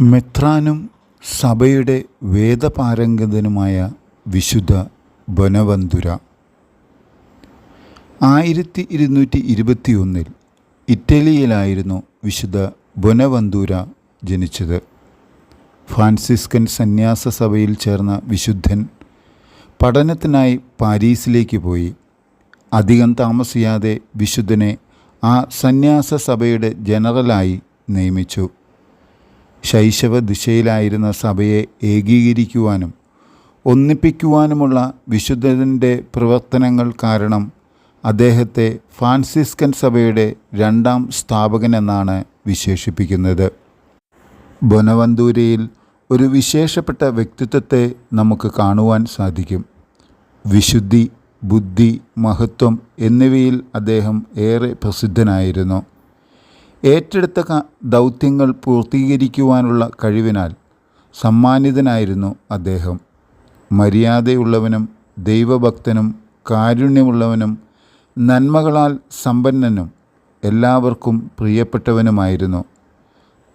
മെത്രാനും സഭയുടെ വേദപാരംഗതനുമായ വിശുദ്ധ ബനവന്തുര. ആയിരത്തി ഇരുന്നൂറ്റി ഇരുപത്തിയൊന്നിൽ ഇറ്റലിയിലായിരുന്നു വിശുദ്ധ ബൊനവന്തൂര ജനിച്ചത്. ഫ്രാൻസിസ്കൻ സന്യാസ സഭയിൽ ചേർന്ന വിശുദ്ധൻ പഠനത്തിനായി പാരീസിലേക്ക് പോയി. അധികം താമസിയാതെ വിശുദ്ധനെ ആ സന്യാസ സഭയുടെ ജനറലായി നിയമിച്ചു. ശൈശവ ദിശയിലായിരുന്ന സഭയെ ഏകീകരിക്കുവാനും ഒന്നിപ്പിക്കുവാനുമുള്ള വിശുദ്ധന്റെ പ്രവർത്തനങ്ങൾ കാരണം അദ്ദേഹത്തെ ഫ്രാൻസിസ്കൻ സഭയുടെ രണ്ടാം സ്ഥാപകൻ എന്നാണ് വിശേഷിപ്പിക്കുന്നത്. ബൊനവന്തൂരയിൽ ഒരു വിശേഷപ്പെട്ട വ്യക്തിത്വത്തെ നമുക്ക് കാണുവാൻ സാധിക്കും. വിശുദ്ധി ബുദ്ധി മഹത്വം എന്നിവയിൽ അദ്ദേഹം ഏറെ പ്രസിദ്ധനായിരുന്നു. ഏറ്റെടുത്ത ദൗത്യങ്ങൾ പൂർത്തീകരിക്കുവാനുള്ള കഴിവിനാൽ സമ്മാനിതനായിരുന്നു അദ്ദേഹം. മര്യാദയുള്ളവനും ദൈവഭക്തനും കാരുണ്യമുള്ളവനും നന്മകളാൽ സമ്പന്നനും എല്ലാവർക്കും പ്രിയപ്പെട്ടവനുമായിരുന്നു.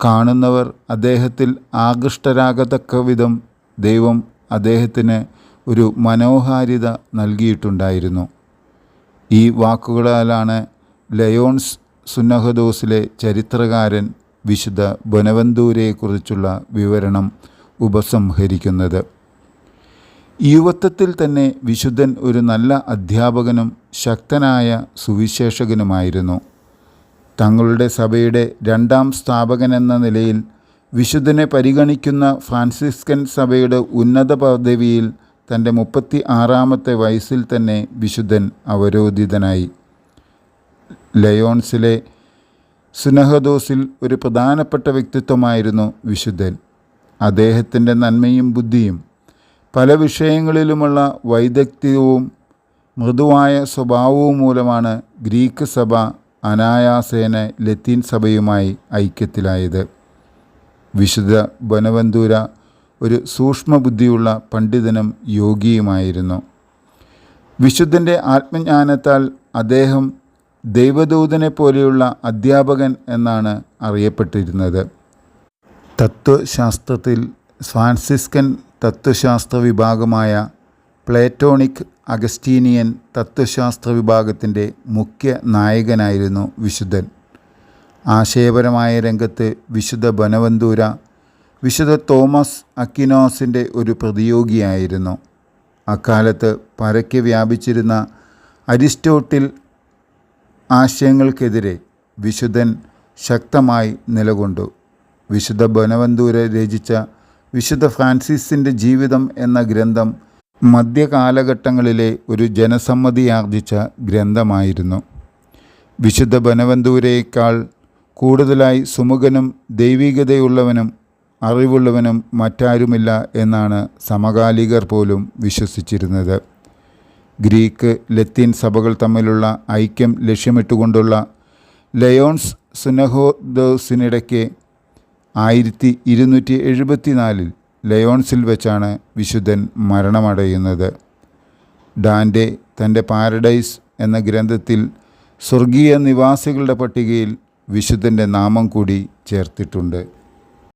കാണുന്നവർ അദ്ദേഹത്തിൽ ആകൃഷ്ടരാകത്തക്ക വിധം ദൈവം അദ്ദേഹത്തിന് ഒരു മനോഹാരിത നൽകിയിട്ടുണ്ടായിരുന്നു. ഈ വാക്കുകളാലാണ് ലയോൺസ് സുന്നഹദോസിലെ ചരിത്രകാരൻ വിശുദ്ധ ബൊനവന്തൂരെക്കുറിച്ചുള്ള വിവരണം ഉപസംഹരിക്കുന്നത്. യുവത്വത്തിൽ തന്നെ വിശുദ്ധൻ ഒരു നല്ല അധ്യാപകനും ശക്തനായ സുവിശേഷകനുമായിരുന്നു. തങ്ങളുടെ സഭയുടെ രണ്ടാം സ്ഥാപകനെന്ന നിലയിൽ വിശുദ്ധനെ പരിഗണിക്കുന്ന ഫ്രാൻസിസ്കൻ സഭയുടെ ഉന്നത പദവിയിൽ തന്റെ മുപ്പത്തി ആറാമത്തെ വയസ്സിൽ തന്നെ വിശുദ്ധൻ അവരോധിതനായി. ലയോൺസിലെ സുനഹദോസിൽ ഒരു പ്രധാനപ്പെട്ട വ്യക്തിത്വമായിരുന്നു വിശുദ്ധൻ. അദ്ദേഹത്തിന്റെ നന്മയും ബുദ്ധിയും പല വിഷയങ്ങളിലുമുള്ള വൈദഗ്ധ്യവും മൃദുവായ സ്വഭാവവും മൂലമാണ് ഗ്രീക്ക് സഭ അനായാസേന ലത്തീൻ സഭയുമായി ഐക്യത്തിലായത്. വിശുദ്ധ ബനവന്തൂര ഒരു സൂക്ഷ്മബുദ്ധിയുള്ള പണ്ഡിതനും യോഗിയുമായിരുന്നു. വിശുദ്ധന്റെ ആത്മജ്ഞാനത്താൽ അദ്ദേഹം ദൈവദൂതനെ പോലെയുള്ള അധ്യാപകൻ എന്നാണ് അറിയപ്പെട്ടിരുന്നത്. തത്വശാസ്ത്രത്തിൽ ഫ്രാൻസിസ്കൻ തത്വശാസ്ത്ര വിഭാഗമായ പ്ലേറ്റോണിക് അഗസ്റ്റീനിയൻ തത്വശാസ്ത്ര വിഭാഗത്തിന്റെ മുഖ്യ നായകനായിരുന്നു വിശുദ്ധൻ. ആശയപരമായ രംഗത്ത് വിശുദ്ധ ബനവന്തൂര വിശുദ്ധ തോമസ് അക്കിനോസിന്റെ ഒരു പ്രതിയോഗിയായിരുന്നു. അക്കാലത്ത് പരക്കെ വ്യാപിച്ചിരുന്ന അരിസ്റ്റോട്ടിൽ ആശയങ്ങൾക്കെതിരെ വിശുദ്ധൻ ശക്തമായി നിലകൊണ്ടു. വിശുദ്ധ ബനവന്തൂരെ രചിച്ച വിശുദ്ധ ഫ്രാൻസിസിന്റെ ജീവിതം എന്ന ഗ്രന്ഥം മധ്യകാലഘട്ടങ്ങളിലെ ഒരു ജനസമ്മതിയാർജിച്ച ഗ്രന്ഥമായിരുന്നു. വിശുദ്ധ ബനവന്തൂരയേക്കാൾ കൂടുതലായി സുമുഖനും ദൈവികതയുള്ളവനും അറിവുള്ളവനും മറ്റാരുമില്ല എന്നാണ് സമകാലികർ പോലും വിശ്വസിച്ചിരുന്നത്. ഗ്രീക്ക് ലത്തീൻ സഭകൾ തമ്മിലുള്ള ഐക്യം ലക്ഷ്യമിട്ടുകൊണ്ടുള്ള ലയോൺസ് സുനഹോദോസിനിടയ്ക്ക് ആയിരത്തി ഇരുന്നൂറ്റി എഴുപത്തിനാലിൽ ലയോൺസിൽ വെച്ചാണ് വിശുദ്ധൻ മരണമടയുന്നത്. ഡാന്റെ തന്റെ പാരഡൈസ് എന്ന ഗ്രന്ഥത്തിൽ സ്വർഗീയ നിവാസികളുടെ പട്ടികയിൽ വിശുദ്ധന്റെ നാമം കൂടി ചേർത്തിട്ടുണ്ട്.